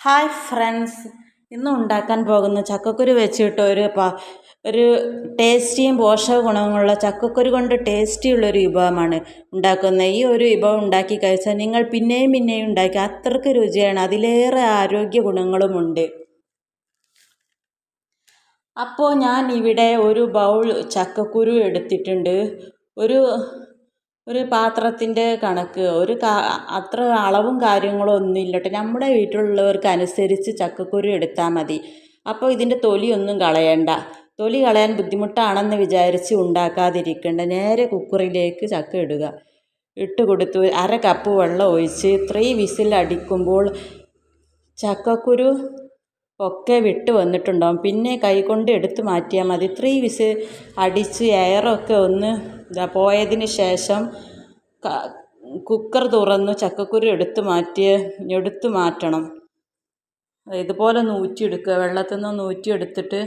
Hi friends ഇന്ന് ഉണ്ടാക്കാൻ പോകുന്ന ചക്കക്കുരു വെച്ചിട്ട് ഒരു ഒരു ടേസ്റ്റിയും പോഷക ഗുണങ്ങളുള്ള ചക്കക്കുരു കൊണ്ട് ടേസ്റ്റിയുള്ളൊരു വിഭവമാണ് ഉണ്ടാക്കുന്നത്. ഈ ഒരു വിഭവം ഉണ്ടാക്കി കഴിച്ചാൽ നിങ്ങൾ പിന്നെയും പിന്നെയും ഉണ്ടാക്കി അത്രയ്ക്ക് രുചിയാണ്. അതിലേറെ ആരോഗ്യ ഗുണങ്ങളുമുണ്ട് അപ്പോൾ ഞാൻ ഇവിടെ ഒരു ബൗൾ ചക്കക്കുരു എടുത്തിട്ടുണ്ട്. ഒരു ഒരു പാത്രത്തിന്റെ കണക്ക് ഒരു അത്ര അളവും കാര്യങ്ങളും ഒന്നും ഇല്ല കേട്ടോ നമ്മുടെ വീട്ടിലുള്ളവർക്ക് അനുസരിച്ച് ചക്കക്കുരു എടുത്താൽ മതി. അപ്പോൾ ഇതിന്റെ തൊലിയൊന്നും കളയണ്ട. തൊലി കളയാൻ ബുദ്ധിമുട്ടാണെന്ന് വിചാരിച്ച് ഉണ്ടാക്കാതിരിക്കേണ്ട. നേരെ കുക്കറിലേക്ക് ചക്ക ഇടുക. ഇട്ട് കൊടുത്തു. അര കപ്പ് വെള്ളം ഒഴിച്ച് ത്രീ വിസിൽ അടിക്കുമ്പോൾ ചക്കക്കുരു ഒക്കെ വിട്ട് വന്നിട്ടുണ്ടാവും. പിന്നെ കൈകൊണ്ട് എടുത്ത് മാറ്റിയാൽ മതി. ത്രീ വിസ് അടിച്ച് എയറൊക്കെ ഒന്ന് ഇതാ പോയതിന് ശേഷം കുക്കർ തുറന്ന് ചക്കക്കുരു എടുത്ത് മാറ്റി എടുത്ത് മാറ്റണം. ഇതുപോലെ നൂറ്റിയെടുക്കുക. വെള്ളത്തിൽ നിന്ന് നൂറ്റിയെടുത്തിട്ട്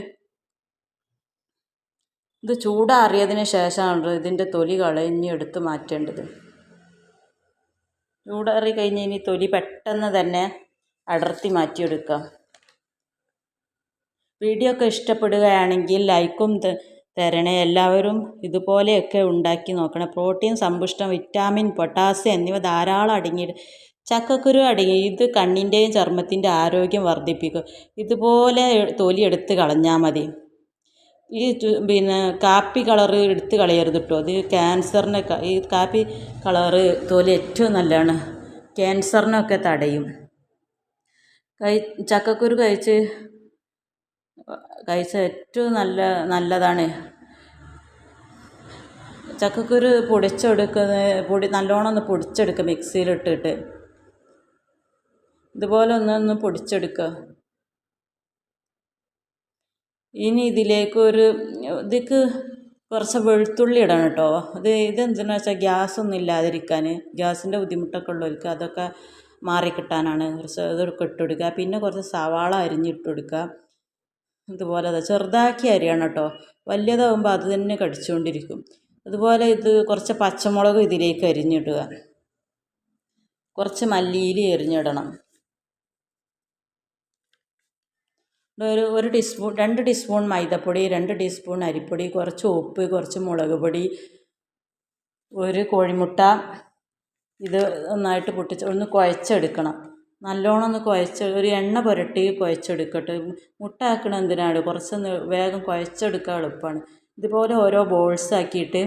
ഇത് ചൂടാറിയതിന് ശേഷമാണ് ഇതിന്റെ തൊലി കളഞ്ഞ് എടുത്ത് മാറ്റേണ്ടത്. ചൂടാറി കഴിഞ്ഞ് ഇനി തൊലി പെട്ടെന്ന് തന്നെ അടർത്തി മാറ്റിയെടുക്കാം. വീഡിയോ ഒക്കെ ഇഷ്ടപ്പെടുകയാണെങ്കിൽ ലൈക്കും തരണേ. എല്ലാവരും ഇതുപോലെയൊക്കെ ഉണ്ടാക്കി നോക്കണം. പ്രോട്ടീൻ സമ്പുഷ്ടം വിറ്റാമിൻ പൊട്ടാസ്യം എന്നിവ ധാരാളം അടങ്ങി ചക്കക്കുരു അടങ്ങി ഇത് കണ്ണിന്റെയും ചർമ്മത്തിന്റെ ആരോഗ്യം വർദ്ധിപ്പിക്കും. ഇതുപോലെ തൊലി എടുത്ത് കളഞ്ഞാൽ മതി. ഈ പിന്നെ കാപ്പി കളറ് എടുത്ത് കളയരുത് കേട്ടോ അത് ക്യാൻസറിനെ ഈ കാപ്പി കളറ് തൊലി ഏറ്റവും നല്ലതാണ്. ക്യാൻസറിനൊക്കെ തടയും. ചക്കക്കുരു കഴിച്ച് കഴിച്ചാൽ ഏറ്റവും നല്ല നല്ലതാണ്. ചക്കക്കുരു പൊടിച്ചെടുക്കുന്ന പൊടി നല്ലോണം ഒന്ന് പൊടിച്ചെടുക്കുക മിക്സിയിലിട്ടിട്ട്. ഇതുപോലെ ഒന്നൊന്ന് പൊടിച്ചെടുക്കുക ഇനി ഇതിലേക്ക് ഒരു ഇതിക്ക് കുറച്ച് വെളുത്തുള്ളി ഇടണം കേട്ടോ. അത് ഇതെന്തിനാ വെച്ചാൽ ഗ്യാസ് ഒന്നും ഇല്ലാതിരിക്കാൻ. ഗ്യാസിന്റെ ബുദ്ധിമുട്ടൊക്കെ ഉള്ളവർക്ക് അതൊക്കെ മാറിക്കിട്ടാനാണ്. കുറച്ച് ഇതൊക്കെ ഇട്ടുകൊടുക്കുക പിന്നെ കുറച്ച് സവാള അരിഞ്ഞിട്ട് കൊടുക്കുക. ഇതുപോലെ ചെറുതാക്കി അരിയണം കേട്ടോ. വലിയതാകുമ്പോൾ അത് തന്നെ കടിച്ചുകൊണ്ടിരിക്കും. അതുപോലെ ഇത് കുറച്ച് പച്ചമുളക് ഇതിലേക്ക് അരിഞ്ഞിടുക. കുറച്ച് മല്ലിയില എരിഞ്ഞിടണം. ഒരു ഒരു ടീസ്പൂൺ രണ്ട് ടീസ്പൂൺ മൈദപ്പൊടി രണ്ട് ടീസ്പൂൺ അരിപ്പൊടി കുറച്ച് ഉപ്പ് കുറച്ച് മുളക് പൊടി ഒരു കോഴിമുട്ട. ഇത് നന്നായിട്ട് പൊട്ടിച്ച് ഒന്ന് കുഴച്ചെടുക്കണം. നല്ലോണം ഒന്ന് കുഴച്ച് ഒരു എണ്ണ പുരട്ടി കുഴച്ചെടുക്കട്ടെ. മുട്ട ആക്കണ എന്തിനാണ്? കുറച്ചൊന്ന് വേഗം കുഴച്ചെടുക്കാൻ എളുപ്പമാണ് ഇതുപോലെ ഓരോ ബോൾസ് ആക്കിയിട്ട്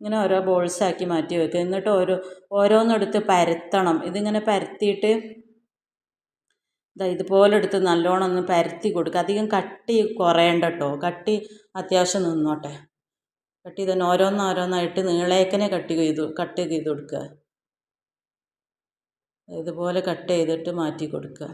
ഇങ്ങനെ ഓരോ ബോൾസ് ആക്കി മാറ്റി വെക്കുക എന്നിട്ട് ഓരോ ഓരോന്നെടുത്ത് പരത്തണം. ഇതിങ്ങനെ പരത്തിയിട്ട് ഇതാ ഇതുപോലെ എടുത്ത് നല്ലോണം ഒന്ന് പരത്തി കൊടുക്കുക അധികം കട്ടി കുറയണ്ട കേട്ടോ കട്ടി അത്യാവശ്യം നിന്നോട്ടെ. കട്ടി തന്നെ ഓരോന്നോരോന്നായിട്ട് നീളേക്കനെ കട്ട് ചെയ്തു കട്ട് ചെയ്ത് കൊടുക്കുക ഇതുപോലെ കട്ട് ചെയ്തിട്ട് മാറ്റി കൊടുക്കുക.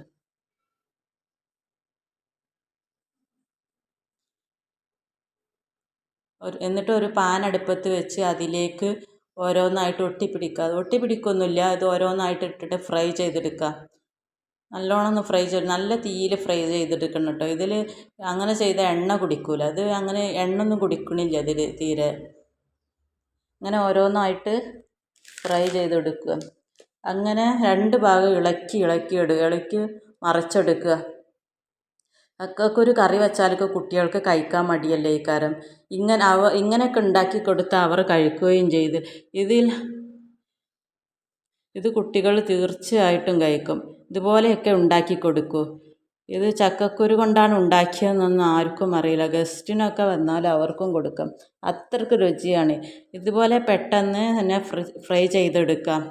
എന്നിട്ട് ഒരു പാൻ അടുപ്പത്ത് വെച്ച് അതിലേക്ക് ഓരോന്നായിട്ട് ഒട്ടിപ്പിടിക്കുക. ഒട്ടിപ്പിടിക്കൊന്നുമില്ല. അത് ഓരോന്നായിട്ട് ഇട്ടിട്ട് ഫ്രൈ ചെയ്തെടുക്കുക. നല്ലോണം ഒന്ന് ഫ്രൈ ചെയ്ത് നല്ല തീയിൽ ഫ്രൈ ചെയ്തെടുക്കണം കേട്ടോ. ഇതിൽ അങ്ങനെ ചെയ്ത എണ്ണ കുടിക്കൂല. അത് അങ്ങനെ എണ്ണ ഒന്നും കുടിക്കണില്ല അതിൽ തീരെ. അങ്ങനെ ഓരോന്നായിട്ട് ഫ്രൈ ചെയ്തെടുക്കുക. അങ്ങനെ രണ്ട് ഭാഗം ഇളക്കി ഇളക്കി ഇടുക ഇളക്കി മറിച്ചെടുക്കുക. ഒരു കറി വെച്ചാലൊക്കെ കുട്ടികൾക്ക് കഴിക്കാൻ മടിയല്ലേ ഈ കാരം ഇങ്ങനെ അവ ഇങ്ങനെയൊക്കെ ഉണ്ടാക്കി കൊടുത്താൽ അവർ കഴിക്കുകയും ചെയ്ത്. ഇതിൽ ഇത് കുട്ടികൾ തീർച്ചയായിട്ടും കഴിക്കും. ഇതുപോലെയൊക്കെ ഉണ്ടാക്കി കൊടുക്കൂ. ഇത് ചക്കക്കുരു കൊണ്ടാണ് ഉണ്ടാക്കിയതെന്നൊന്നും ആർക്കും അറിയില്ല. ഗസ്റ്റിനൊക്കെ വന്നാൽ അവർക്കും കൊടുക്കാം. അത്രയ്ക്ക് രുചിയാണ്. ഇതുപോലെ പെട്ടെന്ന് തന്നെ ഫ്രൈ ചെയ്തെടുക്കാം.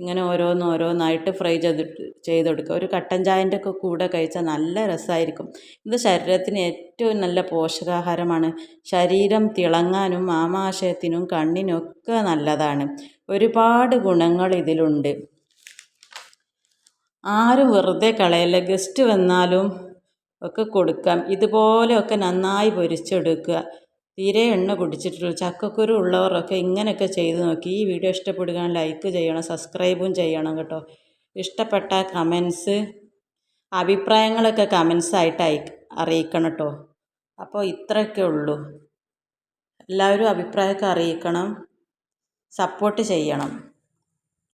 ഇങ്ങനെ ഓരോന്ന് ഓരോന്നായിട്ട് ഫ്രൈ ചെയ്തിട്ട് ചെയ്തെടുക്കുക. ഒരു കട്ടൻ ചായന്റെ ഒക്കെ കൂടെ കഴിച്ചാൽ നല്ല രസമായിരിക്കും. ഇത് ശരീരത്തിന് ഏറ്റവും നല്ല പോഷകാഹാരമാണ്. ശരീരം തിളങ്ങാനും ആമാശയത്തിനും കണ്ണിനൊക്കെ നല്ലതാണ്. ഒരുപാട് ഗുണങ്ങൾ ഇതിലുണ്ട്. ആരും വെറുതെ കളയല്ല. ഗസ്റ്റ് വന്നാലും ഒക്കെ കൊടുക്കാം. ഇതുപോലെയൊക്കെ നന്നായി പൊരിച്ചെടുക്കുക. തീരെ എണ്ണ കുടിച്ചിട്ടുള്ളൂ. ചക്കക്കുരു ഉള്ളവരൊക്കെ ഇങ്ങനെയൊക്കെ ചെയ്ത് നോക്കി. ഈ വീഡിയോ ഇഷ്ടപ്പെടുകയാണെങ്കിൽ ലൈക്ക് ചെയ്യണം സബ്സ്ക്രൈബും ചെയ്യണം കേട്ടോ. ഇഷ്ടപ്പെട്ട കമൻസ് അഭിപ്രായങ്ങളൊക്കെ കമൻസായിട്ട് അയ അറിയിക്കണം കേട്ടോ. അപ്പോൾ ഇത്രയൊക്കെ ഉള്ളൂ. എല്ലാവരും അഭിപ്രായമൊക്കെ അറിയിക്കണം. സപ്പോർട്ട് ചെയ്യണം.